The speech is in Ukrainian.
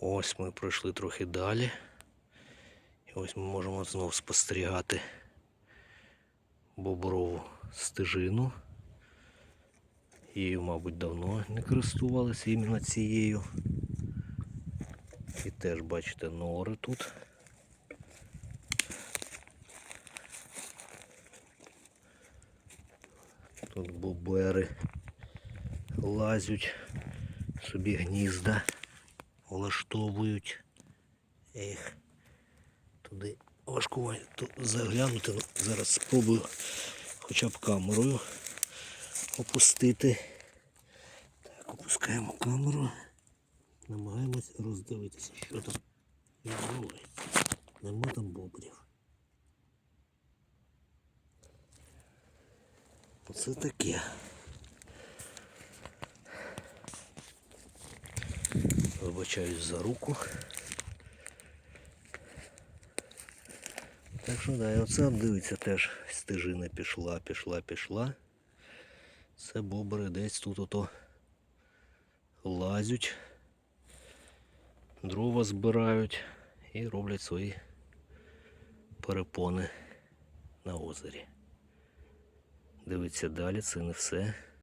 Ось ми пройшли трохи далі. І ось ми можемо знов спостерігати боброву стежину. Її, мабуть, давно не користувалися іменно цією. І теж бачите нори тут. Тут бобери лазять, собі гнізда влаштовують. Ех, туди важко заглянути. Ну, зараз спробую хоча б камерою опустити. Так, опускаємо камеру. Намагаємось роздивитися, що там відбувається. Нема там бобрів. Оце таке. Вибачаюсь за руку. Так що да, оце дивиться теж стежина пішла, пішла, пішла. Це бобри десь тут ото лазять, дрова збирають і роблять свої перепони на озері. Дивіться далі, це не все.